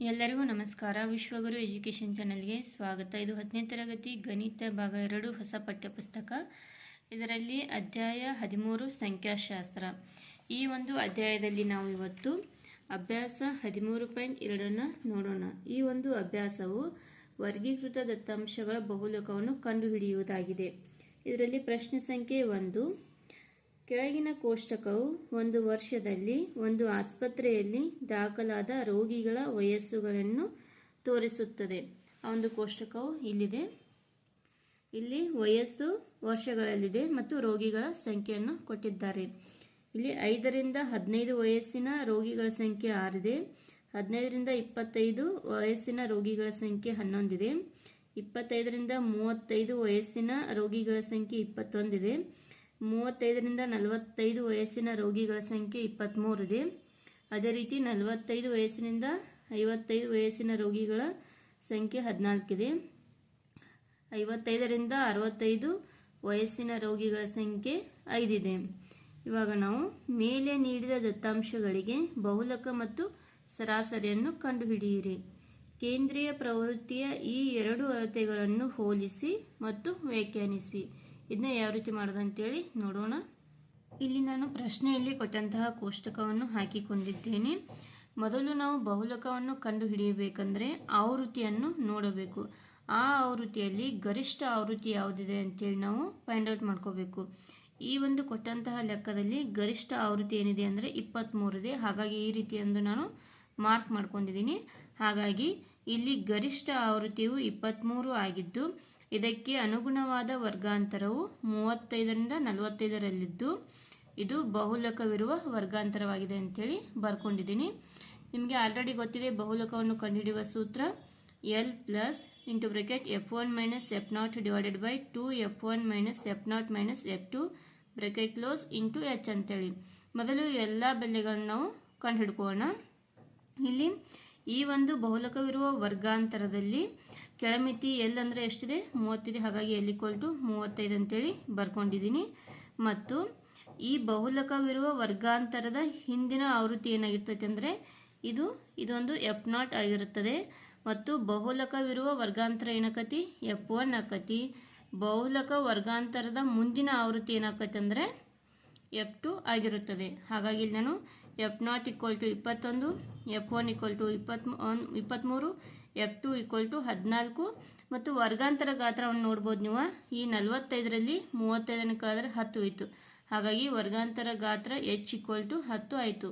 ಎಲ್ಲರಿಗೂ ನಮಸ್ಕಾರ. ವಿಶ್ವಗುರು ಎಜುಕೇಷನ್ ಚಾನಲ್ಗೆ ಸ್ವಾಗತ. ಇದು ಹತ್ತನೇ ತರಗತಿ ಗಣಿತ ಭಾಗ ಎರಡು ಹೊಸ ಪಠ್ಯಪುಸ್ತಕ. ಇದರಲ್ಲಿ ಅಧ್ಯಾಯ ಹದಿಮೂರು ಸಂಖ್ಯಾಶಾಸ್ತ್ರ. ಈ ಒಂದು ಅಧ್ಯಾಯದಲ್ಲಿ ನಾವು ಇವತ್ತು ಅಭ್ಯಾಸ ಹದಿಮೂರು ಪಾಯಿಂಟ್ ಎರಡನ್ನು ನೋಡೋಣ. ಈ ಒಂದು ಅಭ್ಯಾಸವು ವರ್ಗೀಕೃತ ದತ್ತಾಂಶಗಳ ಬಹುಲೋಕವನ್ನು ಕಂಡುಹಿಡಿಯುವುದಾಗಿದೆ. ಇದರಲ್ಲಿ ಪ್ರಶ್ನೆ ಸಂಖ್ಯೆ ಒಂದು. ಕೆಳಗಿನ ಕೋಷ್ಟಕವು ಒಂದು ವರ್ಷದಲ್ಲಿ ಒಂದು ಆಸ್ಪತ್ರೆಯಲ್ಲಿ ದಾಖಲಾದ ರೋಗಿಗಳ ವಯಸ್ಸುಗಳನ್ನು ತೋರಿಸುತ್ತದೆ. ಆ ಒಂದು ಕೋಷ್ಟಕವು ಇಲ್ಲಿದೆ. ಇಲ್ಲಿ ವಯಸ್ಸು ವರ್ಷಗಳಲ್ಲಿದೆ ಮತ್ತು ರೋಗಿಗಳ ಸಂಖ್ಯೆಯನ್ನು ಕೊಟ್ಟಿದ್ದಾರೆ. ಇಲ್ಲಿ ಐದರಿಂದ ಹದಿನೈದು ವಯಸ್ಸಿನ ರೋಗಿಗಳ ಸಂಖ್ಯೆ ಆರಿದೆ. ಹದಿನೈದರಿಂದ ಇಪ್ಪತ್ತೈದು ವಯಸ್ಸಿನ ರೋಗಿಗಳ ಸಂಖ್ಯೆ ಹನ್ನೊಂದಿದೆ. ಇಪ್ಪತ್ತೈದರಿಂದ ಮೂವತ್ತೈದು ವಯಸ್ಸಿನ ರೋಗಿಗಳ ಸಂಖ್ಯೆ ಇಪ್ಪತ್ತೊಂದಿದೆ. ಮೂವತ್ತೈದರಿಂದ ನಲವತ್ತೈದು ವಯಸ್ಸಿನ ರೋಗಿಗಳ ಸಂಖ್ಯೆ ಇಪ್ಪತ್ತ್ಮೂರಿದೆ ಅದೇ ರೀತಿ ನಲವತ್ತೈದು ವಯಸ್ಸಿನಿಂದ ಐವತ್ತೈದು ವಯಸ್ಸಿನ ರೋಗಿಗಳ ಸಂಖ್ಯೆ ಹದಿನಾಲ್ಕಿದೆ ಐವತ್ತೈದರಿಂದ ಅರವತ್ತೈದು ವಯಸ್ಸಿನ ರೋಗಿಗಳ ಸಂಖ್ಯೆ ಐದಿದೆ. ಇವಾಗ ನಾವು ಮೇಲೆ ನೀಡಿದ ದತ್ತಾಂಶಗಳಿಗೆ ಬಹುಲಕ ಮತ್ತು ಸರಾಸರಿಯನ್ನು ಕಂಡುಹಿಡಿಯಿರಿ. ಕೇಂದ್ರೀಯ ಪ್ರವೃತ್ತಿಯ ಈ ಎರಡು ಅಳತೆಗಳನ್ನು ಹೋಲಿಸಿ ಮತ್ತು ವ್ಯಾಖ್ಯಾನಿಸಿ. ಇದನ್ನ ಯಾವ ರೀತಿ ಮಾಡೋದಂತೇಳಿ ನೋಡೋಣ. ಇಲ್ಲಿ ನಾನು ಪ್ರಶ್ನೆಯಲ್ಲಿ ಕೊಟ್ಟಂತಹ ಕೋಷ್ಟಕವನ್ನು ಹಾಕಿಕೊಂಡಿದ್ದೇನೆ. ಮೊದಲು ನಾವು ಬಹುಲಕವನ್ನು ಕಂಡುಹಿಡಿಯಬೇಕಂದ್ರೆ ಆವೃತ್ತಿಯನ್ನು ನೋಡಬೇಕು. ಆ ಆವೃತ್ತಿಯಲ್ಲಿ ಗರಿಷ್ಠ ಆವೃತ್ತಿ ಯಾವುದಿದೆ ಅಂತೇಳಿ ನಾವು ಫೈಂಡ್ ಔಟ್ ಮಾಡ್ಕೋಬೇಕು. ಈ ಒಂದು ಕೊಟ್ಟಂತಹ ಲೆಕ್ಕದಲ್ಲಿ ಗರಿಷ್ಠ ಆವೃತ್ತಿ ಏನಿದೆ ಅಂದರೆ ಇಪ್ಪತ್ತ್ಮೂರಿದೆ ಹಾಗಾಗಿ ಈ ರೀತಿ ಎಂದು ನಾನು ಮಾರ್ಕ್ ಮಾಡ್ಕೊಂಡಿದ್ದೀನಿ. ಹಾಗಾಗಿ ಇಲ್ಲಿ ಗರಿಷ್ಠ ಆವೃತ್ತಿಯು ಇಪ್ಪತ್ತ್ಮೂರು ಆಗಿದ್ದು ಇದಕ್ಕೆ ಅನುಗುಣವಾದ ವರ್ಗಾಂತರವು ಮೂವತ್ತೈದರಿಂದ ನಲವತ್ತೈದರಲ್ಲಿದ್ದು ಇದು ಬಹುಲಕವಿರುವ ವರ್ಗಾಂತರವಾಗಿದೆ ಅಂತೇಳಿ ಬರ್ಕೊಂಡಿದ್ದೀನಿ. ನಿಮಗೆ ಆಲ್ರೆಡಿ ಗೊತ್ತಿದೆ, ಬಹುಲಕವನ್ನು ಕಂಡುಹಿಡಿಯುವ ಸೂತ್ರ L plus into bracket F one minus F naught divided by two F one minus F naught minus F two bracket close into H ಅಂತೇಳಿ. ಮೊದಲು ಎಲ್ಲ ಬೆಲೆಗಳನ್ನು ನಾವು ಕಂಡುಹಿಡ್ಕೋಣ ಇಲ್ಲಿ ಈ ಒಂದು ಬಹುಲಕವಿರುವ ವರ್ಗಾಂತರದಲ್ಲಿ ಕೆಳಮಿತಿ ಎಲ್ ಅಂದರೆ ಎಷ್ಟಿದೆ? ಮೂವತ್ತಿದೆ. ಹಾಗಾಗಿ ಎಲ್ ಈಕ್ವಲ್ ಟು ಮೂವತ್ತೈದು ಅಂತೇಳಿ ಬರ್ಕೊಂಡಿದ್ದೀನಿ. ಮತ್ತು ಈ ಬಹುಲಕವಿರುವ ವರ್ಗಾಂತರದ ಹಿಂದಿನ ಆವೃತ್ತಿ ಏನಾಗಿರ್ತೈತೆ ಅಂದರೆ ಇದು, ಇದೊಂದು ಎಫ್ ನಾಟ್ ಆಗಿರುತ್ತದೆ. ಮತ್ತು ಬಹುಲಕವಿರುವ ವರ್ಗಾಂತರ ಏನಾಕತಿ? ಎಫ್ ಒನ್ ಆಕತಿ. ಬಹುಲಕ ವರ್ಗಾಂತರದ ಮುಂದಿನ ಆವೃತ್ತಿ ಏನಾಕತಿ ಅಂದರೆ ಎಫ್ ಟು ಆಗಿರುತ್ತದೆ. ಹಾಗಾಗಿ ಇಲ್ಲಿ ನಾನು ಎಫ್ ನಾಟ್ ಈಕ್ವಲ್ ಟು ಇಪ್ಪತ್ತೊಂದು ಎಫ್ ಒನ್ ಈಕ್ವಲ್ ಟು ಇಪ್ಪತ್ತ್ ಇಪ್ಪತ್ತ್ಮೂರು ಎಫ್ ಟು ಈಕ್ವಲ್ ಟು ಹದಿನಾಲ್ಕು ಮತ್ತು ವರ್ಗಾಂತರ ಗಾತ್ರವನ್ನು ನೋಡ್ಬೋದು ನೀವು. ಈ ನಲವತ್ತೈದರಲ್ಲಿ ಮೂವತ್ತೈದನ ಕಾದ್ರೆ ಹತ್ತು ಇತ್ತು ಹಾಗಾಗಿ ವರ್ಗಾಂತರ ಗಾತ್ರ ಎಚ್ ಈಕ್ವಲ್ ಟು ಹತ್ತು ಆಯಿತು.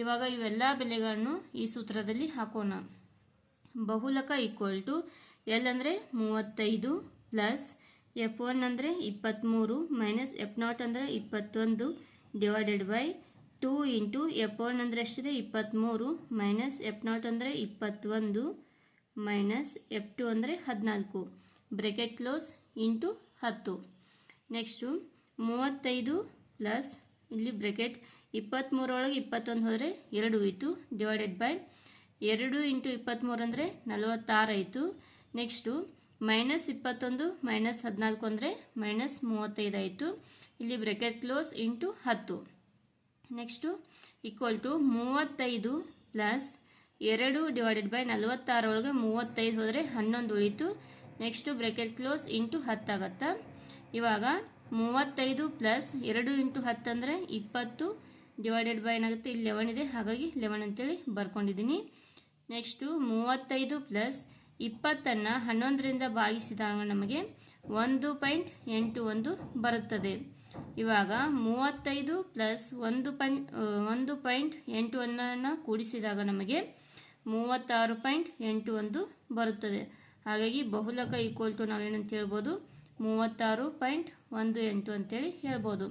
ಇವಾಗ ಇವೆಲ್ಲ ಬೆಲೆಗಳನ್ನು ಈ ಸೂತ್ರದಲ್ಲಿ ಹಾಕೋಣ. ಬಹುಲಕ ಈಕ್ವಲ್ ಟು ಎಲ್ ಅಂದರೆ ಮೂವತ್ತೈದು ಪ್ಲಸ್ ಎಫ್ ಒನ್ ಅಂದರೆ ಇಪ್ಪತ್ತ್ಮೂರು ಮೈನಸ್ ಎಫ್ ನಾಟ್ ಅಂದರೆ ಇಪ್ಪತ್ತೊಂದು divided by two into F one ಅಂದರೆ ಎಷ್ಟಿದೆ? ಇಪ್ಪತ್ತ್ಮೂರು ಮೈನಸ್ ಎಫ್ ನಾಟ್ ಅಂದರೆ ಇಪ್ಪತ್ತೊಂದು ಮೈನಸ್ ಎಫ್ ಟು ಅಂದರೆ ಹದಿನಾಲ್ಕು. ಬ್ರೆಕೆಟ್ ಕ್ಲೋಸ್ ಇಂಟು ಹತ್ತು. ನೆಕ್ಸ್ಟು ಮೂವತ್ತೈದು ಪ್ಲಸ್ ಇಲ್ಲಿ ಬ್ರೆಕೆಟ್ ಇಪ್ಪತ್ತ್ಮೂರೊಳಗೆ ಇಪ್ಪತ್ತೊಂದು ಹೋದರೆ ಎರಡು ಹೋಯಿತು. ಡಿವೈಡೆಡ್ ಬೈ ಎರಡು ಇಂಟು ಇಪ್ಪತ್ತ್ಮೂರು ಅಂದರೆ ನಲವತ್ತಾರು ಆಯಿತು. ನೆಕ್ಸ್ಟು ಮೈನಸ್ ಇಪ್ಪತ್ತೊಂದು, ಮೈನಸ್ ಹದಿನಾಲ್ಕು ಅಂದರೆ ಮೈನಸ್ ಮೂವತ್ತೈದು ಆಯಿತು. ಇಲ್ಲಿ ಬ್ರೆಕೆಟ್ ಕ್ಲೋಸ್ ಇಂಟು ಹತ್ತು. ನೆಕ್ಸ್ಟು ಈಕ್ವಲ್ ಟು ಮೂವತ್ತೈದು ಪ್ಲಸ್ ಎರಡು ಡಿವೈಡೆಡ್ ಬೈ ನಲವತ್ತಾರೊಳಗೆ ಮೂವತ್ತೈದು ಹೋದರೆ ಹನ್ನೊಂದು ಉಳಿತು. ನೆಕ್ಸ್ಟು ಬ್ರೆಕೆಟ್ ಕ್ಲೋಸ್ ಇಂಟು ಹತ್ತಾಗತ್ತಾ ಇವಾಗ ಮೂವತ್ತೈದು ಪ್ಲಸ್ ಎರಡು ಇಂಟು ಹತ್ತಂದರೆ ಇಪ್ಪತ್ತು. ಡಿವೈಡೆಡ್ ಬೈ ಏನಾಗುತ್ತೆ? ಇಲ್ಲಿ ಲೆವೆನ್ ಇದೆ. ಹಾಗಾಗಿ ಲೆವೆನ್ ಅಂತೇಳಿ ಬರ್ಕೊಂಡಿದ್ದೀನಿ. ನೆಕ್ಸ್ಟು ಮೂವತ್ತೈದು ಪ್ಲಸ್ ಇಪ್ಪತ್ತನ್ನು ಹನ್ನೊಂದರಿಂದ ಭಾಗಿಸಿದಾಗ ನಮಗೆ ಒಂದು ಪಾಯಿಂಟ್ ಎಂಟು ಒಂದು ಬರುತ್ತದೆ. ಇವಾಗ ಮೂವತ್ತೈದು ಪ್ಲಸ್ ಒಂದು ಪಾಯಿಂಟ್ ಒಂದು ಪಾಯಿಂಟ್ ಎಂಟು ಒಂದನ್ನು ಕೂಡಿಸಿದಾಗ ನಮಗೆ ಮೂವತ್ತಾರು ಪಾಯಿಂಟ್ ಎಂಟು ಒಂದು ಬರುತ್ತದೆ. ಹಾಗಾಗಿ ಬಹುಲಕ ಈಕ್ವಲ್ ಟು ನಾವೇನಂತ ಹೇಳ್ಬೋದು? ಮೂವತ್ತಾರು ಪಾಯಿಂಟ್ ಒಂದು ಎಂಟು ಅಂತೇಳಿ ಹೇಳ್ಬೋದು.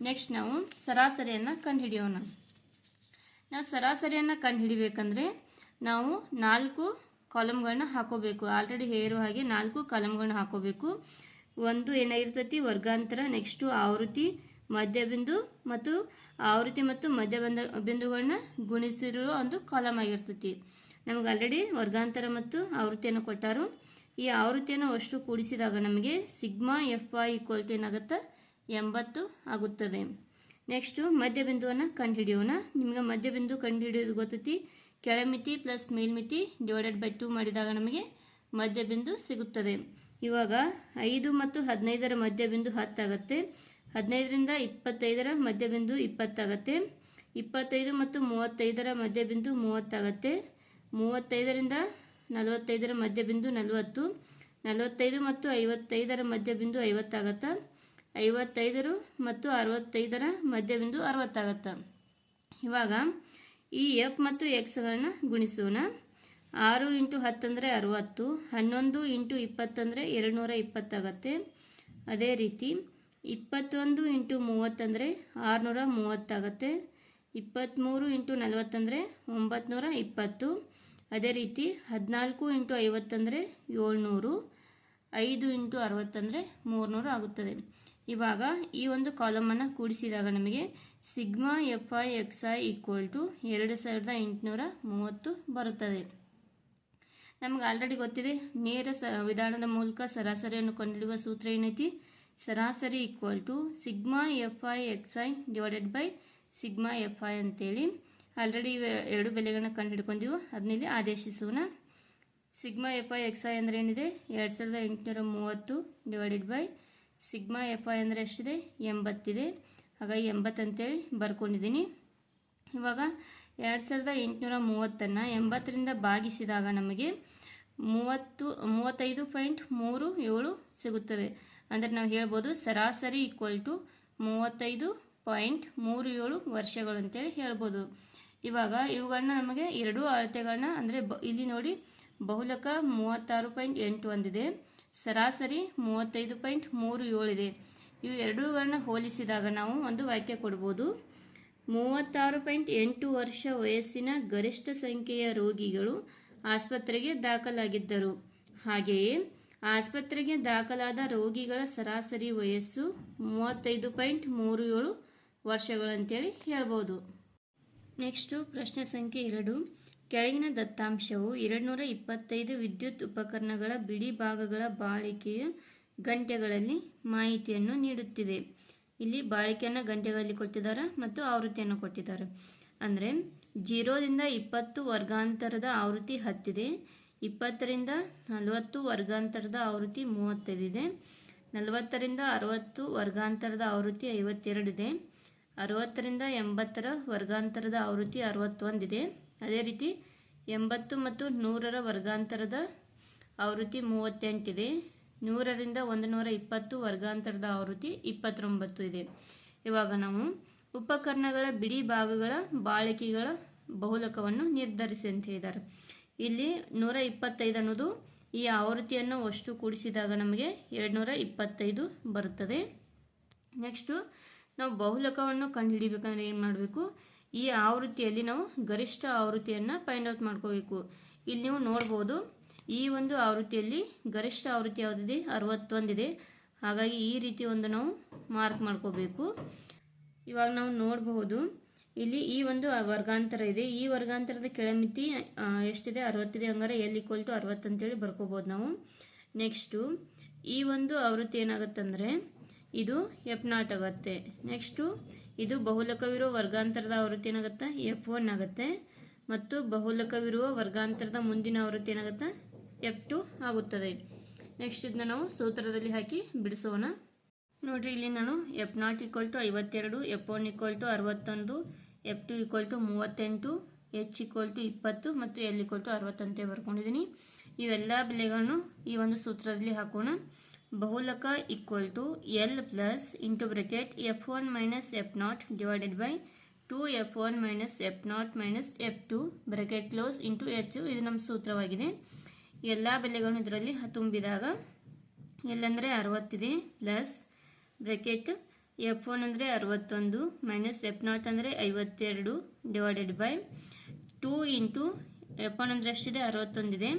ನೆಕ್ಸ್ಟ್ ನಾವು ಸರಾಸರಿಯನ್ನು ಕಂಡುಹಿಡಿಯೋಣ. ನಾವು ಸರಾಸರಿಯನ್ನು ಕಂಡುಹಿಡಿಬೇಕಂದ್ರೆ ನಾವು ನಾಲ್ಕು ಕಾಲಮ್ಗಳನ್ನ ಹಾಕೋಬೇಕು. ಆಲ್ರೆಡಿ ಹೇಳಿರೋ ಹಾಗೆ ನಾಲ್ಕು ಕಾಲಮ್ಗಳನ್ನ ಹಾಕೋಬೇಕು. ಒಂದು ಏನಾಗಿರ್ತೈತಿ? ವರ್ಗಾಂತರ ನೆಕ್ಸ್ಟು ಆವೃತ್ತಿ, ಮಧ್ಯಬಿಂದು ಮತ್ತು ಆವೃತ್ತಿ ಮತ್ತು ಮಧ್ಯಬಂಧ ಬಿಂದುಗಳನ್ನ ಗುಣಿಸಿರುವ ಒಂದು ಕಾಲಮ್ ಆಗಿರ್ತೈತಿ. ನಮಗೆ ಆಲ್ರೆಡಿ ವರ್ಗಾಂತರ ಮತ್ತು ಆವೃತ್ತಿಯನ್ನು ಕೊಟ್ಟರು. ಈ ಆವೃತ್ತಿಯನ್ನು ಅಷ್ಟು ಕೂಡಿಸಿದಾಗ ನಮಗೆ sigma F I equal to ಏನಾಗುತ್ತೆ? ಎಂಬತ್ತು ಆಗುತ್ತದೆ. ನೆಕ್ಸ್ಟು ಮಧ್ಯಬಿಂದುವನ್ನು ಕಂಡುಹಿಡಿಯೋಣ. ನಿಮಗೆ ಮಧ್ಯಬಿಂದು ಕಂಡುಹಿಡಿಯೋದು ಗೊತ್ತೈತಿ. ಕೆಳಮಿತಿ ಪ್ಲಸ್ ಮೇಲ್ಮಿತಿ ಡಿವೈಡೆಡ್ ಬೈ ಟು ಮಾಡಿದಾಗ ನಮಗೆ ಮಧ್ಯಬಿಂದು ಸಿಗುತ್ತದೆ. ಇವಾಗ ಐದು ಮತ್ತು ಹದಿನೈದರ ಮಧ್ಯಬಿಂದು ಹತ್ತಾಗತ್ತೆ ಹದಿನೈದರಿಂದ ಇಪ್ಪತ್ತೈದರ ಮಧ್ಯಬಿಂದು ಇಪ್ಪತ್ತಾಗತ್ತೆ ಇಪ್ಪತ್ತೈದು ಮತ್ತು ಮೂವತ್ತೈದರ ಮಧ್ಯಬಿಂದು ಮೂವತ್ತಾಗತ್ತೆ ಮೂವತ್ತೈದರಿಂದ ನಲವತ್ತೈದರ ಮಧ್ಯ ಬಿಂದು ನಲವತ್ತು, ನಲವತ್ತೈದು ಮತ್ತು ಐವತ್ತೈದರ ಮಧ್ಯ ಬಿಂದು ಐವತ್ತಾಗತ್ತಾ, ಐವತ್ತೈದರು ಮತ್ತು ಅರವತ್ತೈದರ ಮಧ್ಯ ಬಿಂದು ಅರವತ್ತಾಗತ್ತಾ. ಇವಾಗ ಈ ಎಫ್ ಮತ್ತು ಎಕ್ಸ್ಗಳನ್ನು ಗುಣಿಸೋಣ. ಆರು ಇಂಟು ಹತ್ತಂದರೆ ಅರವತ್ತು, ಹನ್ನೊಂದು ಇಂಟು ಇಪ್ಪತ್ತಂದರೆ ಎರಡುನೂರ ಇಪ್ಪತ್ತಾಗತ್ತೆ. ಅದೇ ರೀತಿ ಇಪ್ಪತ್ತೊಂದು ಇಂಟು ಮೂವತ್ತಂದರೆ ಆರುನೂರ ಮೂವತ್ತಾಗತ್ತೆ. ಇಪ್ಪತ್ತ್ಮೂರು ಇಂಟು ನಲವತ್ತಂದರೆ ಒಂಬತ್ನೂರ ಇಪ್ಪತ್ತು. ಅದೇ ರೀತಿ ಹದಿನಾಲ್ಕು ಇಂಟು ಐವತ್ತಂದರೆ ಏಳ್ನೂರು, ಐದು ಇಂಟು ಅರವತ್ತಂದರೆ ಮೂರುನೂರು ಆಗುತ್ತದೆ. ಇವಾಗ ಈ ಒಂದು ಕಾಲಮನ್ನು ಕೂಡಿಸಿದಾಗ ನಮಗೆ sigma F I X I equal to ಎರಡು ಸಾವಿರದ ಎಂಟುನೂರ ಮೂವತ್ತು ಬರುತ್ತದೆ. ನಮಗೆ ಆಲ್ರೆಡಿ ಗೊತ್ತಿದೆ, ನೇರ ಸ, ವಿಧಾನದ ಮೂಲಕ ಸರಾಸರಿಯನ್ನು ಕಂಡುಹಿಡಿಯುವ ಸೂತ್ರ ಏನೈತಿ? ಸರಾಸರಿ equal to sigma F I X I divided by sigma F I ಅಂತೇಳಿ. ಆಲ್ರೆಡಿ ಇವೆ ಎರಡು ಬೆಲೆಗಳನ್ನ ಕಂಡುಹಿಡ್ಕೊಂಡಿವು ಅದನ್ನಿಲ್ಲಿ ಆದೇಶಿಸೋಣ. Sigma F I X I ಅಂದರೆ ಏನಿದೆ? ಎರಡು ಸಾವಿರದ ಎಂಟುನೂರ ಮೂವತ್ತು divided by sigma F I ಅಂದರೆ ಎಷ್ಟಿದೆ? ಎಂಬತ್ತಿದೆ. ಹಾಗಾಗಿ ಎಂಬತ್ತಂತೇಳಿ ಬರ್ಕೊಂಡಿದ್ದೀನಿ. ಇವಾಗ ಎರಡು ಸಾವಿರದ ಎಂಟುನೂರ ಮೂವತ್ತನ್ನು ಎಂಬತ್ತರಿಂದ ಭಾಗಿಸಿದಾಗ ನಮಗೆ ಮೂವತ್ತು, ಮೂವತ್ತೈದು ಪಾಯಿಂಟ್ ಮೂರು ಏಳು ಸಿಗುತ್ತದೆ. ಅಂದರೆ ನಾವು ಹೇಳ್ಬೋದು ಸರಾಸರಿ ಈಕ್ವಲ್ ಟು ಮೂವತ್ತೈದು ಪಾಯಿಂಟ್ ಮೂರು ಏಳು ವರ್ಷಗಳು ಅಂತೇಳಿ ಹೇಳ್ಬೋದು. ಇವಾಗ ಇವುಗಳನ್ನ ನಮಗೆ ಎರಡು ಅಳತೆಗಳನ್ನ ಅಂದರೆ ಇಲ್ಲಿ ನೋಡಿ ಬಹುಲಕ ಮೂವತ್ತಾರು ಪಾಯಿಂಟ್ ಎಂಟು ಒಂದಿದೆ, ಸರಾಸರಿ ಮೂವತ್ತೈದು ಪಾಯಿಂಟ್ ಮೂರು ಏಳಿದೆ. ಇವು ಎರಡೂಗಳನ್ನ ಹೋಲಿಸಿದಾಗ ನಾವು ಒಂದು ವಾಕ್ಯ ಕೊಡ್ಬೋದು. ಮೂವತ್ತಾರು ಪಾಯಿಂಟ್ ಎಂಟು ವರ್ಷ ವಯಸ್ಸಿನ ಗರಿಷ್ಠ ಸಂಖ್ಯೆಯ ರೋಗಿಗಳು ಆಸ್ಪತ್ರೆಗೆ ದಾಖಲಾಗಿದ್ದರು. ಹಾಗೆಯೇ ಆಸ್ಪತ್ರೆಗೆ ದಾಖಲಾದ ರೋಗಿಗಳ ಸರಾಸರಿ ವಯಸ್ಸು ಮೂವತ್ತೈದು ಪಾಯಿಂಟ್ ಮೂರು ಏಳು ವರ್ಷಗಳಂತೇಳಿ ಹೇಳ್ಬೋದು. ನೆಕ್ಸ್ಟು ಪ್ರಶ್ನೆ ಸಂಖ್ಯೆ ಎರಡು. ಕೆಳಗಿನ ದತ್ತಾಂಶವು ಎರಡುನೂರ ಇಪ್ಪತ್ತೈದು ವಿದ್ಯುತ್ ಉಪಕರಣಗಳ ಬಿಡಿ ಭಾಗಗಳ ಬಾಳಿಕೆಯ ಗಂಟೆಗಳಲ್ಲಿ ಮಾಹಿತಿಯನ್ನು ನೀಡುತ್ತಿದೆ. ಇಲ್ಲಿ ಬಾಳಿಕೆಯನ್ನು ಗಂಟೆಗಳಲ್ಲಿ ಕೊಟ್ಟಿದ್ದಾರೆ ಮತ್ತು ಆವೃತ್ತಿಯನ್ನು ಕೊಟ್ಟಿದ್ದಾರೆ. ಅಂದರೆ ಜೀರೋದಿಂದ ಇಪ್ಪತ್ತು ವರ್ಗಾಂತರದ ಆವೃತ್ತಿ ಹತ್ತಿದೆ. ಇಪ್ಪತ್ತರಿಂದ ನಲವತ್ತು ವರ್ಗಾಂತರದ ಆವೃತ್ತಿ ಮೂವತ್ತೈದಿದೆ ನಲವತ್ತರಿಂದ ಅರವತ್ತು ವರ್ಗಾಂತರದ ಆವೃತ್ತಿ ಐವತ್ತೆರಡಿದೆ ಅರವತ್ತರಿಂದ ಎಂಬತ್ತರ ವರ್ಗಾಂತರದ ಆವೃತ್ತಿ ಅರವತ್ತೊಂದಿದೆ. ಅದೇ ರೀತಿ ಎಂಬತ್ತು ಮತ್ತು ನೂರರ ವರ್ಗಾಂತರದ ಆವೃತ್ತಿ ಮೂವತ್ತೆಂಟಿದೆ. ನೂರರಿಂದ ಒಂದು ನೂರ ಇಪ್ಪತ್ತು ವರ್ಗಾಂತರದ ಆವೃತ್ತಿ ಇಪ್ಪತ್ತೊಂಬತ್ತು ಇದೆ. ಇವಾಗ ನಾವು ಉಪಕರಣಗಳ ಬಿಡಿ ಭಾಗಗಳ ಬಾಳಿಕೆಗಳ ಬಹುಲಕವನ್ನು ನಿರ್ಧರಿಸಿ ಅಂತ ಹೇಳಿದ್ದಾರೆ. ಇಲ್ಲಿ ನೂರ ಇಪ್ಪತ್ತೈದು ಅನ್ನೋದು ಈ ಆವೃತ್ತಿಯನ್ನು ಅಷ್ಟು ಕೂಡಿಸಿದಾಗ ನಮಗೆ ಎರಡು ನೂರ ಇಪ್ಪತ್ತೈದು ಬರುತ್ತದೆ. ನೆಕ್ಸ್ಟು ನಾವು ಬಹುಲಕವನ್ನು ಕಂಡುಹಿಡಿಬೇಕಂದ್ರೆ ಏನು ಮಾಡಬೇಕು? ಈ ಆವೃತ್ತಿಯಲ್ಲಿ ನಾವು ಗರಿಷ್ಠ ಆವೃತ್ತಿಯನ್ನು ಫೈಂಡ್ ಔಟ್ ಮಾಡ್ಕೋಬೇಕು. ಇಲ್ಲಿ ನೀವು ನೋಡ್ಬೋದು, ಈ ಒಂದು ಆವೃತ್ತಿಯಲ್ಲಿ ಗರಿಷ್ಠ ಆವೃತ್ತಿ ಯಾವುದಿದೆ? ಅರವತ್ತೊಂದಿದೆ. ಹಾಗಾಗಿ ಈ ರೀತಿ ಒಂದು ನಾವು ಮಾರ್ಕ್ ಮಾಡ್ಕೋಬೇಕು. ಇವಾಗ ನಾವು ನೋಡಬಹುದು, ಇಲ್ಲಿ ಈ ಒಂದು ವರ್ಗಾಂತರ ಇದೆ. ಈ ವರ್ಗಾಂತರದ ಕೆಳಮಿತಿ ಎಷ್ಟಿದೆ? ಅರವತ್ತಿದೆ. ಹಂಗಾರೆ ಎಲ್ ಈಕ್ವಲ್ ಟು ಅರವತ್ತು ಅಂತೇಳಿ ಬರ್ಕೋಬೋದು ನಾವು. ನೆಕ್ಸ್ಟು ಈ ಒಂದು ಆವೃತ್ತಿ ಏನಾಗುತ್ತಂದರೆ ಇದು ಎಫ್ ನಾಟ್ ಆಗುತ್ತೆ ನೆಕ್ಸ್ಟು ಇದು ಬಹುಲಕವಿರುವ ವರ್ಗಾಂತರದ ಆವೃತ್ತಿ ಏನಾಗುತ್ತೆ? ಎಫ್ ಒನ್ ಆಗುತ್ತೆ. ಮತ್ತು ಬಹುಲಕವಿರುವ ವರ್ಗಾಂತರದ ಮುಂದಿನ ಆವೃತ್ತಿ ಏನಾಗುತ್ತೆ? ಎಫ್ ಟು ಆಗುತ್ತದೆ. ನೆಕ್ಸ್ಟ್ ಇದನ್ನ ನಾವು ಸೂತ್ರದಲ್ಲಿ ಹಾಕಿ ಬಿಡಿಸೋಣ. ನೋಡ್ರಿ, ಇಲ್ಲಿ ನಾನು ಎಫ್ ನಾಟ್ ಈಕ್ವಲ್ ಟು ಐವತ್ತೆರಡು ಎಫ್ ಒನ್ ಈಕ್ವಲ್ ಟು ಅರವತ್ತೊಂದು ಎಫ್ ಟು ಈಕ್ವಲ್ ಟು ಮೂವತ್ತೆಂಟು ಎಚ್ ಈಕ್ವಲ್ ಟು ಇಪ್ಪತ್ತು ಮತ್ತು ಎಲ್ ಈಕ್ವಲ್ ಟು ಅರವತ್ತಂತೆ ಬರ್ಕೊಂಡಿದ್ದೀನಿ. ಇವೆಲ್ಲ ಬೆಲೆಗಳನ್ನು ಈ ಒಂದು ಸೂತ್ರದಲ್ಲಿ ಹಾಕೋಣ. ಬಹುಲಕ equal to L plus into bracket F one minus F naught divided by two F one minus F naught minus F two bracket close into H ಇದು ನಮ್ಮ ಸೂತ್ರವಾಗಿದೆ. ಎಲ್ಲ ಬೆಲೆಗಳನ್ನು ಇದರಲ್ಲಿ ತುಂಬಿದಾಗ ಎಲ್ಲಂದರೆ ಅರವತ್ತಿದೆ ಪ್ಲಸ್ ಬ್ರೆಕೆಟ್ ಎಫ್ ಒನ್ ಅಂದರೆ ಅರವತ್ತೊಂದು ಮೈನಸ್ ಎಫ್ ನಾಟ್ ಅಂದರೆ ಐವತ್ತೆರಡು divided by two into F one ಅಂದರೆ ಎಷ್ಟಿದೆ? ಅರವತ್ತೊಂದಿದೆ.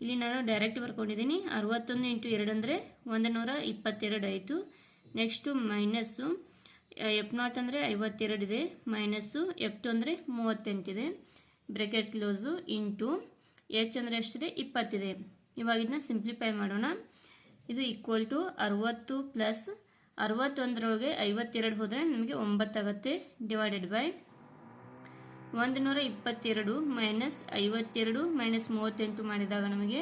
ಇಲ್ಲಿ ನಾನು ಡೈರೆಕ್ಟ್ ಬರ್ಕೊಂಡಿದ್ದೀನಿ. ಅರವತ್ತೊಂದು ಇಂಟು ಎರಡು ಅಂದರೆ ಒಂದು ನೂರ ಇಪ್ಪತ್ತೆರಡು ಆಯಿತು. ನೆಕ್ಸ್ಟು ಮೈನಸ್ಸು ಎಫ್ ನಾಟ್ ಅಂದರೆ ಐವತ್ತೆರಡಿದೆ ಮೈನಸ್ಸು ಎಫ್ ಟು ಅಂದರೆ ಮೂವತ್ತೆಂಟಿದೆ ಬ್ರೆಕೆಟ್ ಕ್ಲೋಸು ಇಂಟು ಎಚ್ ಅಂದರೆ ಎಷ್ಟಿದೆ? ಇಪ್ಪತ್ತಿದೆ. ಇವಾಗ ಇದನ್ನ ಸಿಂಪ್ಲಿಫೈ ಮಾಡೋಣ. ಇದು ಈಕ್ವಲ್ ಟು ಅರವತ್ತು ಪ್ಲಸ್ ಅರವತ್ತೊಂದರೊಳಗೆ ಐವತ್ತೆರಡು ಹೋದರೆ ನಮಗೆ ಒಂಬತ್ತಾಗತ್ತೆ ಡಿವೈಡೆಡ್ ಬೈ ಒಂದು ನೂರ ಇಪ್ಪತ್ತೆರಡು ಮೈನಸ್ ಐವತ್ತೆರಡು ಮೈನಸ್ ಮೂವತ್ತೆಂಟು ಮಾಡಿದಾಗ ನಮಗೆ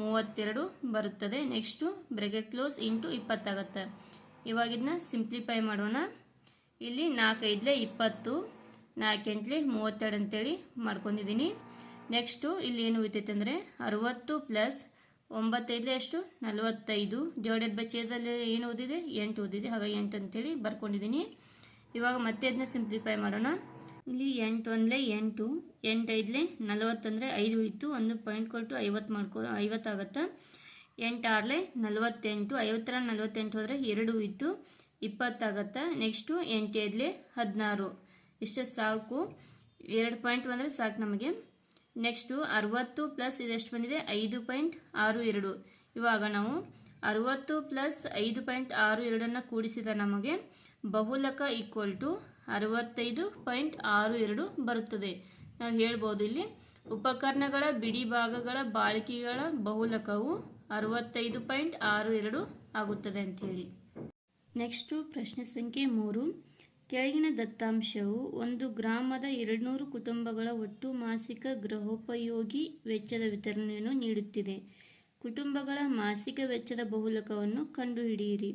ಮೂವತ್ತೆರಡು ಬರುತ್ತದೆ. ನೆಕ್ಸ್ಟು ಬ್ರೆಕೆಟ್ ಕ್ಲೋಸ್ ಇಂಟು ಇಪ್ಪತ್ತಾಗತ್ತೆ. ಇವಾಗ ಇದನ್ನ ಸಿಂಪ್ಲಿಫೈ ಮಾಡೋಣ. ಇಲ್ಲಿ ನಾಲ್ಕೈದಲೆ ಇಪ್ಪತ್ತು, ನಾಲ್ಕೆಂಟ್ಲೆ ಮೂವತ್ತೆರಡು ಅಂತೇಳಿ ಮಾಡ್ಕೊಂಡಿದ್ದೀನಿ. ನೆಕ್ಸ್ಟು ಇಲ್ಲಿ ಏನು ಉಳಿತೈತೆ ಅಂದರೆ ಅರುವತ್ತು ಪ್ಲಸ್ ಒಂಬತ್ತೈದಲೆ ಎಷ್ಟು ನಲವತ್ತೈದು ಡಿವೈಡೆಡ್ ಬೈ ಚೇದಲ್ಲಿ ಏನು ಓದಿದೆ ಎಂಟು ಓದಿದೆ ಹಾಗಾಗಿ ಎಂಟು ಅಂತೇಳಿ ಬರ್ಕೊಂಡಿದ್ದೀನಿ. ಇವಾಗ ಮತ್ತೆ ಅದನ್ನ ಸಿಂಪ್ಲಿಫೈ ಮಾಡೋಣ. ಇಲ್ಲಿ ಎಂಟು ಅಂದರೆ ಎಂಟು ಎಂಟು ಐದಲೆ ನಲವತ್ತಂದರೆ ಐದು ಇತ್ತು. ಒಂದು ಪಾಯಿಂಟ್ ಕೊಟ್ಟು ಐವತ್ತು ಮಾಡ್ಕೊ ಐವತ್ತಾಗತ್ತೆ ಆರಲೆ ನಲವತ್ತೆಂಟು, ಐವತ್ತರ ನಲವತ್ತೆಂಟು ಹೋದರೆ ಎರಡು ಇತ್ತು. ಇಪ್ಪತ್ತಾಗತ್ತೆ ನೆಕ್ಸ್ಟು ಎಂಟು ಐದಲೆ ಹದಿನಾರು. ಇಷ್ಟೇ ಸಾಕು. ಎರಡು ಪಾಯಿಂಟ್ ಬಂದರೆ ಸಾಕು ನಮಗೆ. ನೆಕ್ಸ್ಟು ಅರವತ್ತು ಪ್ಲಸ್ ಇದೆಷ್ಟು ಬಂದಿದೆ? ಐದು ಪಾಯಿಂಟ್ ಆರು ಎರಡು. ಇವಾಗ ನಾವು ಅರುವತ್ತು ಪ್ಲಸ್ ಐದು ಪಾಯಿಂಟ್ ಆರು ಎರಡನ್ನು ಕೂಡಿಸಿದ ನಮಗೆ ಬಹುಲಕ ಈಕ್ವಲ್ ಟು ಅರವತ್ತೈದು ಪಾಯಿಂಟ್ ಆರು ಎರಡು ಬರುತ್ತದೆ. ನಾವು ಹೇಳ್ಬೋದು ಇಲ್ಲಿ ಉಪಕರಣಗಳ ಬಿಡಿ ಭಾಗಗಳ ಬಾಳಿಕೆಗಳ ಬಹುಲಕವು ಅರವತ್ತೈದು ಪಾಯಿಂಟ್ ಆರು ಎರಡು ಆಗುತ್ತದೆ ಅಂಥೇಳಿ ನೆಕ್ಸ್ಟು ಪ್ರಶ್ನೆ ಸಂಖ್ಯೆ ಮೂರು. ಕೆಳಗಿನ ದತ್ತಾಂಶವು ಒಂದು ಗ್ರಾಮದ ಎರಡುನೂರು ಕುಟುಂಬಗಳ ಒಟ್ಟು ಮಾಸಿಕ ಗೃಹೋಪಯೋಗಿ ವೆಚ್ಚದ ವಿತರಣೆಯನ್ನು ನೀಡುತ್ತಿದೆ. ಕುಟುಂಬಗಳ ಮಾಸಿಕ ವೆಚ್ಚದ ಬಹುಲಕವನ್ನು ಕಂಡುಹಿಡಿಯಿರಿ.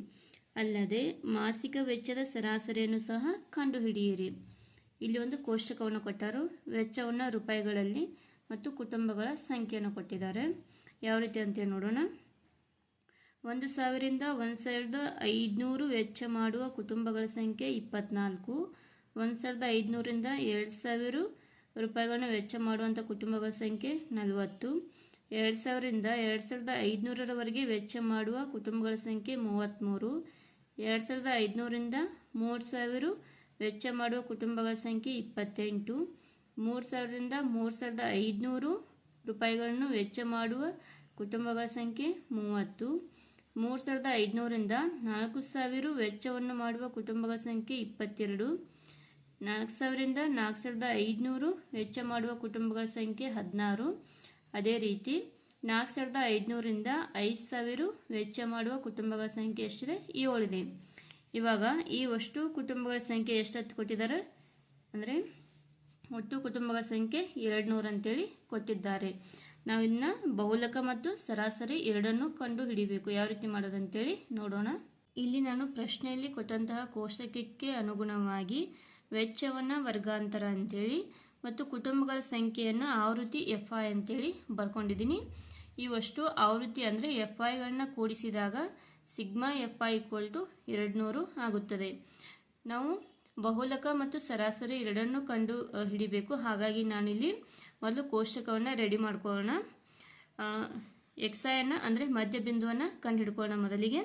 ಅಲ್ಲದೆ ಮಾಸಿಕ ವೆಚ್ಚದ ಸರಾಸರಿಯನ್ನು ಸಹ ಕಂಡುಹಿಡಿಯಿರಿ. ಇಲ್ಲಿ ಒಂದು ಕೋಷ್ಟಕವನ್ನು ಕೊಟ್ಟರು. ವೆಚ್ಚವನ್ನು ರೂಪಾಯಿಗಳಲ್ಲಿ ಮತ್ತು ಕುಟುಂಬಗಳ ಸಂಖ್ಯೆಯನ್ನು ಕೊಟ್ಟಿದ್ದಾರೆ. ಯಾವ ರೀತಿ ಅಂತ ನೋಡೋಣ. ಒಂದು ಸಾವಿರದಿಂದ ಒಂದು ಸಾವಿರದ ಐದುನೂರು ವೆಚ್ಚ ಮಾಡುವ ಕುಟುಂಬಗಳ ಸಂಖ್ಯೆ ಇಪ್ಪತ್ನಾಲ್ಕು. ಒಂದು ಸಾವಿರದ ಐದುನೂರಿಂದ ಎರಡು ಸಾವಿರ ರೂಪಾಯಿಗಳನ್ನ ವೆಚ್ಚ ಮಾಡುವಂಥ ಕುಟುಂಬಗಳ ಸಂಖ್ಯೆ ನಲವತ್ತು. ಎರಡು ಸಾವಿರದಿಂದ ಎರಡು ಸಾವಿರದ ಐದುನೂರರವರೆಗೆ ವೆಚ್ಚ ಮಾಡುವ ಕುಟುಂಬಗಳ ಸಂಖ್ಯೆ ಮೂವತ್ತ್ಮೂರು. ಎರಡು ಸಾವಿರದ ಐದುನೂರಿಂದ ಮೂರು ಸಾವಿರ ವೆಚ್ಚ ಮಾಡುವ ಕುಟುಂಬಗಳ ಸಂಖ್ಯೆ ಇಪ್ಪತ್ತೆಂಟು. ಮೂರು ಸಾವಿರದಿಂದ ಮೂರು ಸಾವಿರದ ಐದುನೂರು ರೂಪಾಯಿಗಳನ್ನು ವೆಚ್ಚ ಮಾಡುವ ಕುಟುಂಬಗಳ ಸಂಖ್ಯೆ ಮೂವತ್ತು. ಮೂರು ಸಾವಿರದ ಐದುನೂರಿಂದ ನಾಲ್ಕು ಸಾವಿರ ವೆಚ್ಚವನ್ನು ಮಾಡುವ ಕುಟುಂಬಗಳ ಸಂಖ್ಯೆ ಇಪ್ಪತ್ತೆರಡು. ನಾಲ್ಕು ಸಾವಿರದಿಂದ ನಾಲ್ಕು ಸಾವಿರದ ಐದುನೂರು ವೆಚ್ಚ ಮಾಡುವ ಕುಟುಂಬಗಳ ಸಂಖ್ಯೆ ಹದಿನಾರು. ಅದೇ ರೀತಿ ನಾಲ್ಕು ಸಾವಿರದ ಐದುನೂರಿಂದ ಐದು ಸಾವಿರ ವೆಚ್ಚ ಮಾಡುವ ಕುಟುಂಬಗಳ ಸಂಖ್ಯೆ ಎಷ್ಟಿದೆ? ಏಳಿದೆ ಇವಾಗ ಈ ಅಷ್ಟು ಕುಟುಂಬಗಳ ಸಂಖ್ಯೆ ಎಷ್ಟೊತ್ತು ಕೊಟ್ಟಿದ್ದಾರೆ? ಅಂದರೆ ಒಟ್ಟು ಕುಟುಂಬಗಳ ಸಂಖ್ಯೆ ಎರಡು ನೂರು ಅಂತೇಳಿ ಕೊಟ್ಟಿದ್ದಾರೆ. ನಾವು ಇದನ್ನ ಬಹುಲಕ ಮತ್ತು ಸರಾಸರಿ ಎರಡನ್ನು ಕಂಡು ಹಿಡಿಬೇಕು. ಯಾವ ರೀತಿ ಮಾಡೋದಂತೇಳಿ ನೋಡೋಣ. ಇಲ್ಲಿ ನಾನು ಪ್ರಶ್ನೆಯಲ್ಲಿ ಕೊಟ್ಟಂತಹ ಕೋಷ್ಟಕಕ್ಕೆ ಅನುಗುಣವಾಗಿ ವೆಚ್ಚವನ್ನು ವರ್ಗಾಂತರ ಅಂತೇಳಿ ಮತ್ತು ಕುಟುಂಬಗಳ ಸಂಖ್ಯೆಯನ್ನು ಆವೃತ್ತಿ ಎಫ್ ಐ ಅಂತೇಳಿ ಬರ್ಕೊಂಡಿದ್ದೀನಿ. ಇವಷ್ಟು ಆವೃತ್ತಿ ಅಂದರೆ ಎಫ್ ಐಗಳನ್ನ ಕೂಡಿಸಿದಾಗ sigma F I equal to ಎರಡು ನೂರು ಆಗುತ್ತದೆ. ನಾವು ಬಹುಲಕ ಮತ್ತು ಸರಾಸರಿ ಎರಡನ್ನೂ ಕಂಡು ಹಿಡಿಬೇಕು. ಹಾಗಾಗಿ ನಾನಿಲ್ಲಿ ಮೊದಲು ಕೋಷ್ಟಕವನ್ನು ರೆಡಿ ಮಾಡ್ಕೊಳ್ಳೋಣ. ಎಕ್ಸಾಯನ್ನು ಅಂದರೆ ಮಧ್ಯ ಬಿಂದುವನ್ನು ಕಂಡು ಹಿಡ್ಕೊಳ್ಳೋಣ ಮೊದಲಿಗೆ.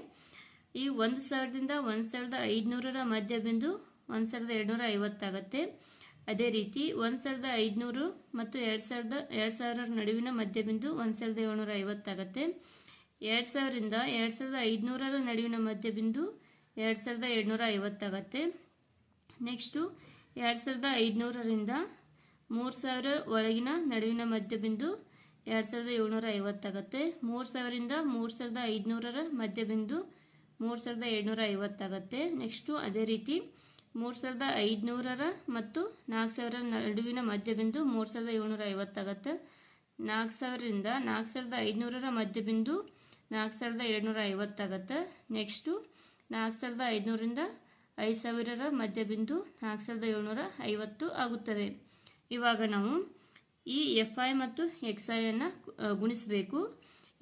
ಈ ಒಂದು ಸಾವಿರದಿಂದ ಒಂದು ಸಾವಿರದ ಐದುನೂರರ ಮಧ್ಯ ಬಿಂದು ಒಂದು ಸಾವಿರದ ಎರಡುನೂರ ಐವತ್ತಾಗತ್ತೆ. ಅದೇ ರೀತಿ ಒಂದು ಸಾವಿರದ ಐದುನೂರು ಮತ್ತು ಎರಡು ಸಾವಿರದ ಎರಡು ಸಾವಿರ ನಡುವಿನ ಮಧ್ಯಬಿಂದು ಒಂದು ಸಾವಿರದ ಏಳ್ನೂರ ಐವತ್ತಾಗತ್ತೆ ಎರಡು ಸಾವಿರದಿಂದ ಎರಡು ಸಾವಿರದ ಐದುನೂರರ ನಡುವಿನ ಮಧ್ಯಬಿಂದು ಎರಡು ಸಾವಿರದ ಏಳ್ನೂರ ಐವತ್ತಾಗತ್ತೆ ನೆಕ್ಸ್ಟು ಎರಡು ಸಾವಿರದ ಐದುನೂರರಿಂದ ಮೂರು ಸಾವಿರ ಒಳಗಿನ ನಡುವಿನ ಮಧ್ಯಬಿಂದು ಎರಡು ಸಾವಿರದ ಏಳ್ನೂರ ಐವತ್ತಾಗತ್ತೆ ಮೂರು ಸಾವಿರದಿಂದ ಮೂರು ಸಾವಿರದ ಐದುನೂರರ ಮಧ್ಯಬಿಂದು ಮೂರು ಸಾವಿರದ ಏಳ್ನೂರ ಐವತ್ತಾಗತ್ತೆ ನೆಕ್ಸ್ಟು ಅದೇ ರೀತಿ ಮೂರು ಸಾವಿರದ ಐದುನೂರರ ಮತ್ತು ನಾಲ್ಕು ಸಾವಿರ ನಡುವಿನ ಮಧ್ಯಬಿಂದು ಮೂರು ಸಾವಿರದ ಏಳ್ನೂರ ಐವತ್ತಾಗತ್ತೆ ನಾಲ್ಕು ಸಾವಿರದಿಂದ ನಾಲ್ಕು ಸಾವಿರದ ಐದುನೂರರ ಮಧ್ಯಬಿಂದು ನಾಲ್ಕು ಸಾವಿರದ ಏಳ್ನೂರ ಐವತ್ತಾಗತ್ತೆ ನೆಕ್ಸ್ಟು ನಾಲ್ಕು ಸಾವಿರದ ಐದುನೂರಿಂದ ಐದು ಸಾವಿರರ ಮಧ್ಯಬಿಂದು ನಾಲ್ಕು ಸಾವಿರದ ಏಳ್ನೂರ ಐವತ್ತು ಆಗುತ್ತದೆ. ಇವಾಗ ನಾವು ಈ ಎಫ್ ಐ ಮತ್ತು ಎಕ್ಸ್ ಐಯನ್ನು ಗುಣಿಸಬೇಕು.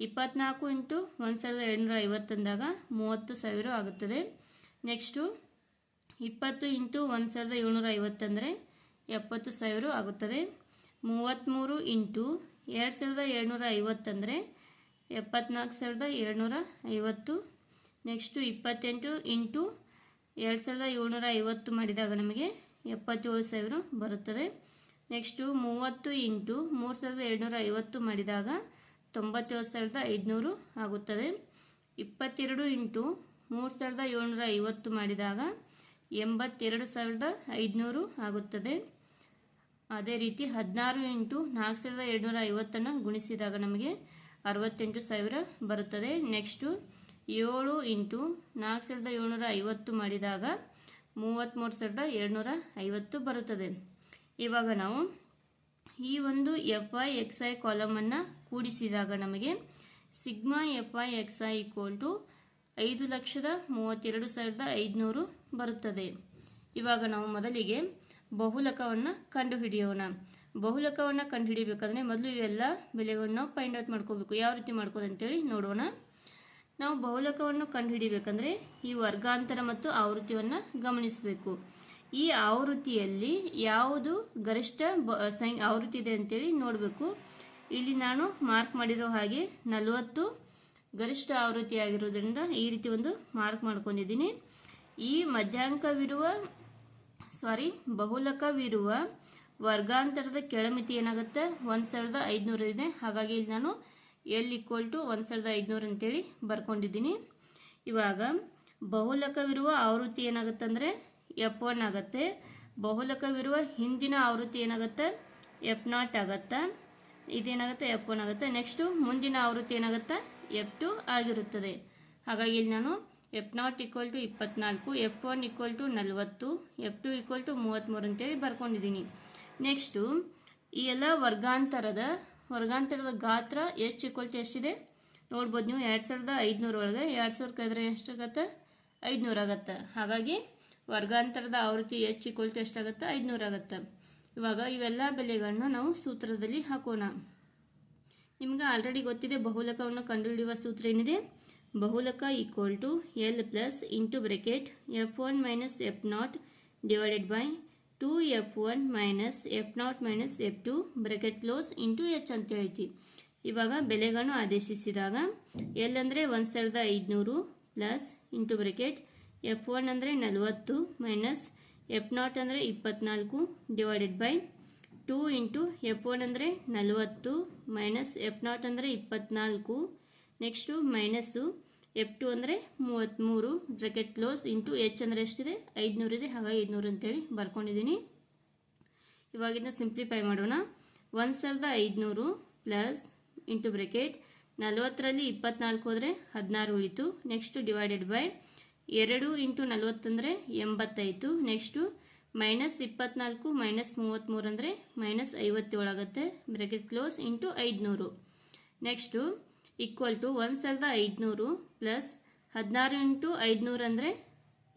ಇಪ್ಪತ್ನಾಲ್ಕು ಇಂಟು ಒಂದು ಸಾವಿರದ ಏಳ್ನೂರ ಐವತ್ತಂದಾಗ ಮೂವತ್ತು ಸಾವಿರ ಆಗುತ್ತದೆ. ನೆಕ್ಸ್ಟು ಇಪ್ಪತ್ತು ಇಂಟು ಒಂದು ಸಾವಿರದ ಏಳ್ನೂರ ಐವತ್ತಂದರೆ ಎಪ್ಪತ್ತು ಸಾವಿರ ಆಗುತ್ತದೆ. ಮೂವತ್ತ್ಮೂರು ಇಂಟು ಎರಡು ಸಾವಿರದ ಏಳ್ನೂರ ಐವತ್ತಂದರೆ ಎಪ್ಪತ್ನಾಲ್ಕು ಸಾವಿರದ ಏಳ್ನೂರ ಐವತ್ತು. ನೆಕ್ಸ್ಟು ಇಪ್ಪತ್ತೆಂಟು ಇಂಟು ಎರಡು ಸಾವಿರದ ಏಳ್ನೂರ ಐವತ್ತು ಮಾಡಿದಾಗ ನಮಗೆ ಎಪ್ಪತ್ತೇಳು ಸಾವಿರ ಬರುತ್ತದೆ. ನೆಕ್ಸ್ಟು ಮೂವತ್ತು ಇಂಟು ಮೂರು ಸಾವಿರದ ಏಳ್ನೂರ ಐವತ್ತು ಮಾಡಿದಾಗ ತೊಂಬತ್ತೇಳು ಸಾವಿರದ ಐದುನೂರು ಆಗುತ್ತದೆ. ಇಪ್ಪತ್ತೆರಡು ಇಂಟು ಮೂರು ಸಾವಿರದ ಏಳ್ನೂರ ಐವತ್ತು ಮಾಡಿದಾಗ ಎಂಬತ್ತೆರಡು ಸಾವಿರದ ಐದುನೂರು ಆಗುತ್ತದೆ. ಅದೇ ರೀತಿ ಹದಿನಾರು ಇಂಟು ನಾಲ್ಕು ಸಾವಿರದ ಏಳ್ನೂರ ಐವತ್ತನ್ನು ಗುಣಿಸಿದಾಗ ನಮಗೆ ಅರವತ್ತೆಂಟು ಸಾವಿರ ಬರುತ್ತದೆ. ನೆಕ್ಸ್ಟು ಏಳು ಇಂಟು ನಾಲ್ಕು ಸಾವಿರದ ಏಳ್ನೂರ ಐವತ್ತು ಮಾಡಿದಾಗ ಮೂವತ್ತ್ಮೂರು ಸಾವಿರದ ಏಳ್ನೂರ ಐವತ್ತು ಬರುತ್ತದೆ. ಇವಾಗ ನಾವು ಈ ಒಂದು ಎಫ್ ಐ ಎಕ್ಸ್ ಐ ಕಾಲಮನ್ನು ಕೂಡಿಸಿದಾಗ ನಮಗೆ sigma F I X I equal to ಐದು ಲಕ್ಷದ ಮೂವತ್ತೆರಡು ಸಾವಿರದ ಐದುನೂರು ಬರುತ್ತದೆ. ಇವಾಗ ನಾವು ಮೊದಲಿಗೆ ಬಹುಲಕವನ್ನು ಕಂಡುಹಿಡಿಯೋಣ. ಬಹುಲಕವನ್ನು ಕಂಡುಹಿಡಿಯಬೇಕಾದ್ರೆ ಮೊದಲು ಇವೆಲ್ಲ ಬೆಲೆಗಳನ್ನು ನಾವು ಫೈಂಡ್ ಔಟ್ ಮಾಡ್ಕೋಬೇಕು. ಯಾವ ರೀತಿ ಮಾಡ್ಕೋದು ಅಂತೇಳಿ ನೋಡೋಣ. ನಾವು ಬಹುಲಕವನ್ನು ಕಂಡುಹಿಡಿಬೇಕಂದ್ರೆ ಈ ವರ್ಗಾಂತರ ಮತ್ತು ಆವೃತ್ತಿಯನ್ನು ಗಮನಿಸಬೇಕು. ಈ ಆವೃತ್ತಿಯಲ್ಲಿ ಯಾವುದು ಗರಿಷ್ಠ ಆವೃತ್ತಿ ಇದೆ ಅಂತೇಳಿ ನೋಡಬೇಕು. ಇಲ್ಲಿ ನಾನು ಮಾರ್ಕ್ ಮಾಡಿರೋ ಹಾಗೆ ನಲವತ್ತು ಗರಿಷ್ಠ ಆವೃತ್ತಿ ಆಗಿರೋದ್ರಿಂದ ಈ ರೀತಿ ಒಂದು ಮಾರ್ಕ್ ಮಾಡ್ಕೊಂಡಿದ್ದೀನಿ. ಈ ಮಧ್ಯಾಂಕವಿರುವ ಸಾರಿ ಬಹುಲಕವಿರುವ ವರ್ಗಾಂತರದ ಕೆಳಮಿತಿ ಏನಾಗುತ್ತೆ? ಒಂದು ಸಾವಿರದ ಐದುನೂರು ಇದೆ ಹಾಗಾಗಿ ಇಲ್ಲಿ ನಾನು ಎಲ್ ಈಕ್ವಲ್ ಟು ಒಂದು ಸಾವಿರದ ಐದುನೂರು ಅಂತೇಳಿ ಬರ್ಕೊಂಡಿದ್ದೀನಿ. ಇವಾಗ, ಬಹುಲಕವಿರುವ ಆವೃತ್ತಿ ಏನಾಗುತ್ತೆ ಅಂದರೆ ಎಫ್ ಒನ್ ಆಗುತ್ತೆ. ಬಹುಲಕವಿರುವ ಹಿಂದಿನ ಆವೃತ್ತಿ ಏನಾಗುತ್ತೆ? ಎಫ್ ನಾಟ್ ಆಗುತ್ತೆ. ಇದೇನಾಗುತ್ತೆ? ಎಫ್ ಒನ್ ಆಗುತ್ತೆ. ನೆಕ್ಸ್ಟು ಮುಂದಿನ ಆವೃತ್ತಿ ಏನಾಗುತ್ತೆ? ಎಫ್ ಟು ಆಗಿರುತ್ತದೆ. ಹಾಗಾಗಿ ಇಲ್ಲಿ ನಾನು ಎಫ್ ನಾಟ್ ಈಕ್ವಲ್ ಟು ಇಪ್ಪತ್ನಾಲ್ಕು ಎಫ್ ಒನ್ ಈಕ್ವಲ್ ಟು ನಲವತ್ತು ಎಫ್ ಟು ಈಕ್ವಲ್ ಟು ಮೂವತ್ತ್ಮೂರು ಅಂತೇಳಿ ಬರ್ಕೊಂಡಿದ್ದೀನಿ. ನೆಕ್ಸ್ಟು ಈ ಎಲ್ಲ ವರ್ಗಾಂತರದ ವರ್ಗಾಂತರದ ಗಾತ್ರ ಎಷ್ಟು ಈಕ್ವಲ್ ಟು ಎಷ್ಟಿದೆ? ನೋಡ್ಬೋದು ನೀವು ಎರಡು ಸಾವಿರದ ಐದುನೂರು ಒಳಗೆ ಎರಡು ಸಾವಿರ ಕೈದ್ರೆ ಎಷ್ಟಾಗತ್ತೆ ಐದುನೂರು ಆಗತ್ತೆ. ಹಾಗಾಗಿ ವರ್ಗಾಂತರದ ಆವೃತ್ತಿ ಎಚ್ ಈಕ್ವಲ್ ಟು ಎಷ್ಟಾಗತ್ತೆ ಐದುನೂರು ಆಗುತ್ತೆ. ಇವಾಗ ಇವೆಲ್ಲ ಬೆಲೆಗಳನ್ನ ನಾವು ಸೂತ್ರದಲ್ಲಿ ಹಾಕೋಣ. ನಿಮ್ಗೆ ಆಲ್ರೆಡಿ ಗೊತ್ತಿದೆ, ಬಹುಲಕವನ್ನು ಕಂಡುಹಿಡಿಯುವ ಸೂತ್ರ ಏನಿದೆ? ಬಹುಲಕ equal to L plus into bracket F one minus F naught divided by two F one minus F naught minus F two bracket close into H ಅಂತ ಹೇಳ್ತಿ ಇವಾಗ ಬೆಲೆಗಳನ್ನು ಆದೇಶಿಸಿದಾಗ ಎಲ್ ಅಂದರೆ ಒಂದು ಸಾವಿರದ ಐದುನೂರು plus into bracket F one ಅಂದರೆ ನಲವತ್ತು ಮೈನಸ್ ಎಫ್ ನಾಟ್ ಅಂದರೆ ಇಪ್ಪತ್ನಾಲ್ಕು divided by two into F one ಅಂದರೆ ನಲವತ್ತು ಮೈನಸ್ ಎಫ್ ನಾಟ್ ಅಂದರೆ ಇಪ್ಪತ್ನಾಲ್ಕು. ನೆಕ್ಸ್ಟು ಮೈನಸ್ಸು ಎಫ್ ಟು ಅಂದರೆ ಮೂವತ್ತ್ಮೂರು ಬ್ರೆಕೆಟ್ ಕ್ಲೋಸ್ ಇಂಟು ಎಚ್ ಅಂದರೆ ಎಷ್ಟಿದೆ? ಐದುನೂರಿದೆ ಹಾಗಾಗಿ ಐದುನೂರು ಅಂತೇಳಿ ಬರ್ಕೊಂಡಿದ್ದೀನಿ. ಇವಾಗಿಂದ ಸಿಂಪ್ಲಿಫೈ ಮಾಡೋಣ. ಒಂದು ಸಾವಿರದ ಐದುನೂರು ಪ್ಲಸ್ ಇಂಟು ಬ್ರೆಕೆಟ್ ನಲವತ್ತರಲ್ಲಿ ಇಪ್ಪತ್ನಾಲ್ಕು ಹೋದರೆ ಹದಿನಾರು ಉಳಿತು. ನೆಕ್ಸ್ಟು ಡಿವೈಡೆಡ್ ಬೈ ಎರಡು ಇಂಟು ನಲವತ್ತಂದರೆ ಎಂಬತ್ತಾಯಿತು ನೆಕ್ಸ್ಟು ಮೈನಸ್ ಇಪ್ಪತ್ನಾಲ್ಕು ಮೈನಸ್ ಮೂವತ್ತ್ಮೂರು ಅಂದರೆ ಮೈನಸ್ ಐವತ್ತೇಳು ಆಗುತ್ತೆ ಬ್ರೆಕೆಟ್ ಕ್ಲೋಸ್ ಇಂಟು ಐದುನೂರು. ನೆಕ್ಸ್ಟು ಈಕ್ವಲ್ ಟು ಒಂದು ಸಾವಿರದ ಐದುನೂರು ಪ್ಲಸ್ ಹದಿನಾರು ಇಂಟು ಐದುನೂರು ಅಂದರೆ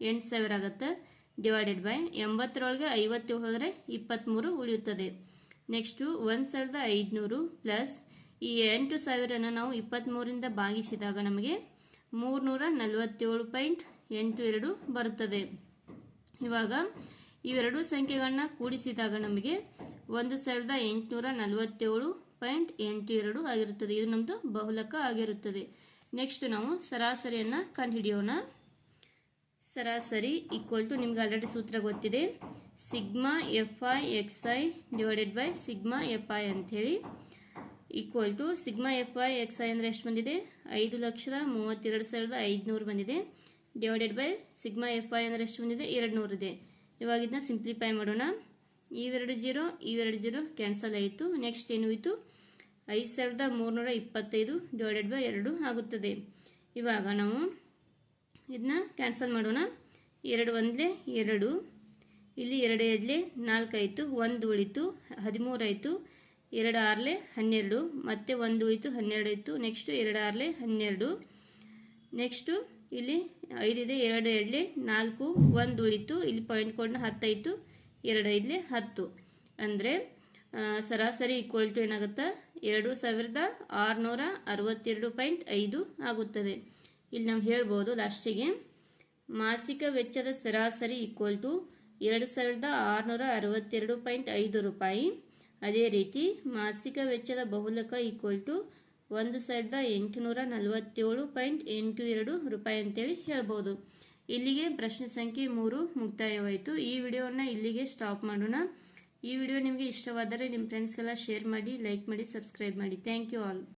ಎಂಟು ಸಾವಿರ ಆಗುತ್ತೆ. ಡಿವೈಡೆಡ್ ಬೈ ಎಂಬತ್ತರೊಳಗೆ ಐವತ್ತು ಹೋದರೆ ಇಪ್ಪತ್ತ್ಮೂರು ಉಳಿಯುತ್ತದೆ ನೆಕ್ಸ್ಟು ಒಂದು ಸಾವಿರದ ಐದುನೂರು ಪ್ಲಸ್ ಈ ಎಂಟು ಸಾವಿರನ ನಾವು ಇಪ್ಪತ್ತ್ಮೂರಿಂದ ಭಾಗಿಸಿದಾಗ ನಮಗೆ ಮೂರುನೂರ ನಲವತ್ತೇಳು ಪಾಯಿಂಟ್ ಎಂಟು ಎರಡು ಬರುತ್ತದೆ. ಇವಾಗ ಇವೆರಡು ಸಂಖ್ಯೆಗಳನ್ನ ಕೂಡಿಸಿದಾಗ ನಮಗೆ ಒಂದು ಸಾವಿರದ ಎಂಟುನೂರ ನಲವತ್ತೇಳು ಪಾಯಿಂಟ್ ಎಂಟು ಎರಡು ಆಗಿರುತ್ತದೆ. ಇದು ನಮ್ಮದು ಬಹುಲಕ ಆಗಿರುತ್ತದೆ. ನೆಕ್ಸ್ಟ್ ನಾವು ಸರಾಸರಿಯನ್ನು ಕಂಡುಹಿಡಿಯೋಣ. ಸರಾಸರಿ ಈಕ್ವಲ್ ಟು ನಿಮ್ಗೆ ಆಲ್ರೆಡಿ ಸೂತ್ರ ಗೊತ್ತಿದೆ. Sigma F I X I divided by sigma F I ಅಂಥೇಳಿ. Equal to sigma F I X I ಅಂದರೆ ಎಷ್ಟು ಬಂದಿದೆ? ಐದು ಲಕ್ಷದ ಮೂವತ್ತೆರಡು ಸಾವಿರದ ಐದುನೂರು ಬಂದಿದೆ. Divided by sigma F I ಅಂದರೆ ಎಷ್ಟು ಬಂದಿದೆ? ಎರಡು ನೂರು ಇದೆ. ಇವಾಗ ಇದನ್ನ ಸಿಂಪ್ಲಿಫೈ ಮಾಡೋಣ. ಇವೆರಡು ಜೀರೋ ಇವೆರಡು ಜೀರೋ ಕ್ಯಾನ್ಸಲ್ ಆಯಿತು. ನೆಕ್ಸ್ಟ್ ಏನು ಹೋಯಿತು? ಐದು ಸಾವಿರದ ಮೂರುನೂರ ಇಪ್ಪತ್ತೈದು ಡಿವೈಡೆಡ್ ಬೈ ಎರಡು ಆಗುತ್ತದೆ. ಇವಾಗ ನಾವು ಇದನ್ನ ಕ್ಯಾನ್ಸಲ್ ಮಾಡೋಣ. ಎರಡು ಒಂದಲೇ ಎರಡು, ಇಲ್ಲಿ ಎರಡು ಎರಡಲೇ ನಾಲ್ಕು ಆಯಿತು, ಒಂದು ಉಳಿತು ಹದಿಮೂರು ಆಯಿತು, ಎರಡು ಆರಲೆ ಹನ್ನೆರಡು, ಮತ್ತೆ ಒಂದು ಉಳಿತು ಹನ್ನೆರಡು ಆಯಿತು ನೆಕ್ಸ್ಟು ಎರಡು ಆರಲೆ ಹನ್ನೆರಡು ನೆಕ್ಸ್ಟು ಇಲ್ಲಿ ಐದಿದೆ, ಎರಡು ಎರಡಲೆ ನಾಲ್ಕು, ಒಂದು ಉಳಿತು, ಇಲ್ಲಿ ಪಾಯಿಂಟ್ ಕೋಡ್ನ ಹತ್ತಾಯಿತು ಎರಡು ಐದಲೆ ಹತ್ತು. ಅಂದರೆ ಸರಾಸರಿ ಈಕ್ವಲ್ ಟು ಏನಾಗುತ್ತೆ? ಎರಡು ಸಾವಿರದ ಆರುನೂರ ಅರವತ್ತೆರಡು ಪಾಯಿಂಟ್ ಐದು ಆಗುತ್ತದೆ. ಇಲ್ಲಿ ನಾವು ಹೇಳ್ಬೋದು ಲಾಸ್ಟಿಗೆ ಮಾಸಿಕ ವೆಚ್ಚದ ಸರಾಸರಿ ಈಕ್ವಲ್ ಟು ಎರಡು ಸಾವಿರದ ಆರುನೂರ ಅರವತ್ತೆರಡು ಪಾಯಿಂಟ್ ಐದು ರೂಪಾಯಿ. ಅದೇ ರೀತಿ, ಮಾಸಿಕ ವೆಚ್ಚದ ಬಹುಲಕ ಈಕ್ವಲ್ ಟು ಒಂದು ಸಾವಿರದ ಎಂಟುನೂರ ನಲವತ್ತೇಳು ಪಾಯಿಂಟ್ ಎಂಟು ಎರಡು ರೂಪಾಯಿ ಅಂತೇಳಿ ಹೇಳ್ಬೋದು. ಇಲ್ಲಿಗೆ ಪ್ರಶ್ನೆ ಸಂಖ್ಯೆ ಮೂರು ಮುಕ್ತಾಯವಾಯಿತು. ಈ ವಿಡಿಯೋವನ್ನು ಇಲ್ಲಿಗೆ ಸ್ಟಾಪ್ ಮಾಡೋಣ. ಈ ವಿಡಿಯೋ ನಿಮಗೆ ಇಷ್ಟವಾದರೆ ನಿಮ್ಮ ಫ್ರೆಂಡ್ಸ್ಗೆಲ್ಲ ಶೇರ್ ಮಾಡಿ ಲೈಕ್ ಮಾಡಿ ಸಬ್ಸ್ಕ್ರೈಬ್ ಮಾಡಿ. Thank you all